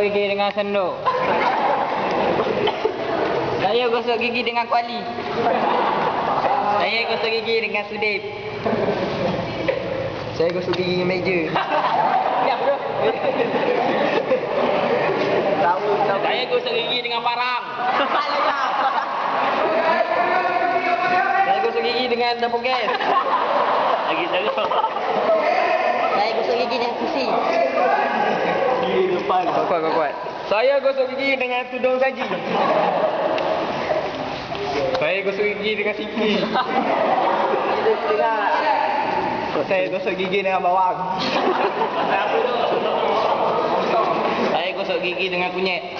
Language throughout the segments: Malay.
gosok gigi dengan sendok. Saya gosok gigi dengan kuali. Saya gosok gigi dengan sudip. Saya gosok gigi dengan meja. Ya, bro. Tahu, tahu. Saya gosok gigi dengan parang. Saya gosok gigi dengan dapur gas. Lagi teruk. Saya gosok gigi dengan kursi. Depan. Kuat, kuat, kuat. Saya gosok gigi dengan tudung saji. Saya gosok gigi dengan siki. Saya gosok gigi dengan bawang. Saya gosok gigi dengan kunyit.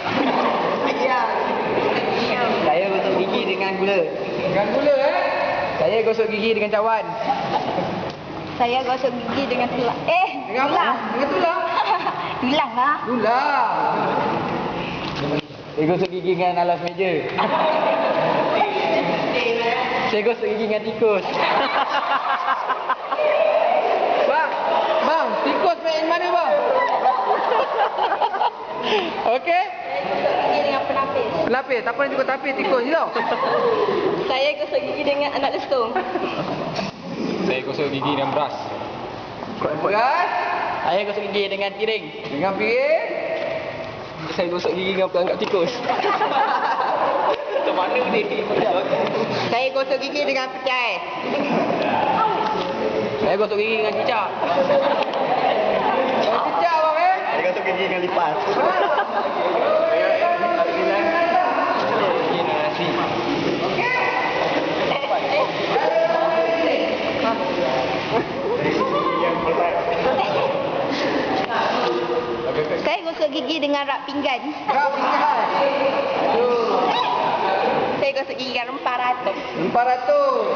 Ya. Saya gosok gigi dengan gula. Dengan gula eh? Saya gosok gigi dengan cawan. Saya gosok gigi dengan tulang. Eh, Dengan tulang. Dengan tulang. Tulang lah. Tulang. Saya gosok gigi dengan alas meja. Saya gosok gigi dengan tikus. Bang, bang, tikus main mana bang? Okey. Saya gosok gigi dengan penapis. Pelapis, tak pernah juga tapis tikus je tau. Saya gosok gigi dengan anak lesung. Saya gosok gigi dengan beras. Beras, Saya gosok gigi dengan piring. dengan piring. Saya gosok gigi dengan pelangkat tikus. Macam mana ni? Saya gosok gigi dengan pecai. Saya gosok gigi dengan cicak. Saya kecak bang eh. Dia kata gigi dengan lipas. Gigi dengan nasi. Saya gosok gigi dengan rak pinggan. Kau pinggan. Aduh. Saya gosok gigi dengan rempah ratuk. Empat ratus.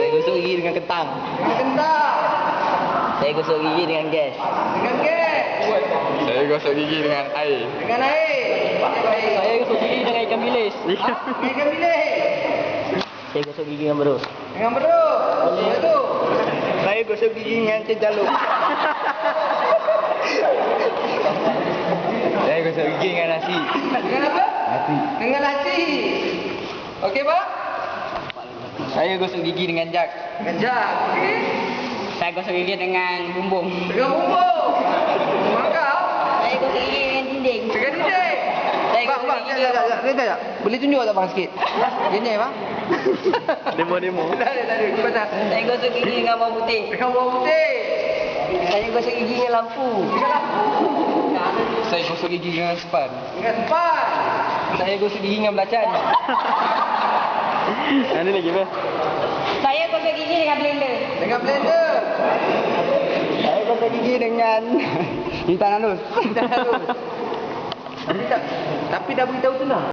Saya gosok gigi dengan kentang. Dengan kentang. Saya gosok gigi dengan gas. Dengan gas. Saya gosok gigi dengan air. Dengan air. Saya gosok gigi dengan ikan bilis. Ha? Dengan ikan bilik. Saya gosok gigi dengan berus. Dengan beruk. Betul. Saya gosok gigi dengan cenjaluk. Gigi dengan nasi. Dengan apa? Nasi. Dengan nasi. Okey bang? Saya gosok gigi dengan jak. Dengan jam. Okey. Saya gosok gigi dengan bumbung. Dengan bubuk. Mangkau. Saya gosok gigi dengan dinding. Dengan dinding. Saya Bang, gosok bang, gigi sekejap, sekejap, sekejap, sekejap. Boleh tunjuk tak bang sikit? Gini bang. Demo-demo. Dah ada, dah ada. Cuba dah. Saya gosok gigi dengan bawang putih. Dengan bawang putih. Saya gosok gigi dengan lampu. Dengan lampu. Gosok gigi dengan span. Dengan sepan. Saya gosok gigi dengan belacan. Ada lagi apa? Saya gosok gigi dengan blender. Dengan blender. Saya gosok gigi dengan intan halus. Dah halus. Tapi tak, tapi dah beritahu tu lah.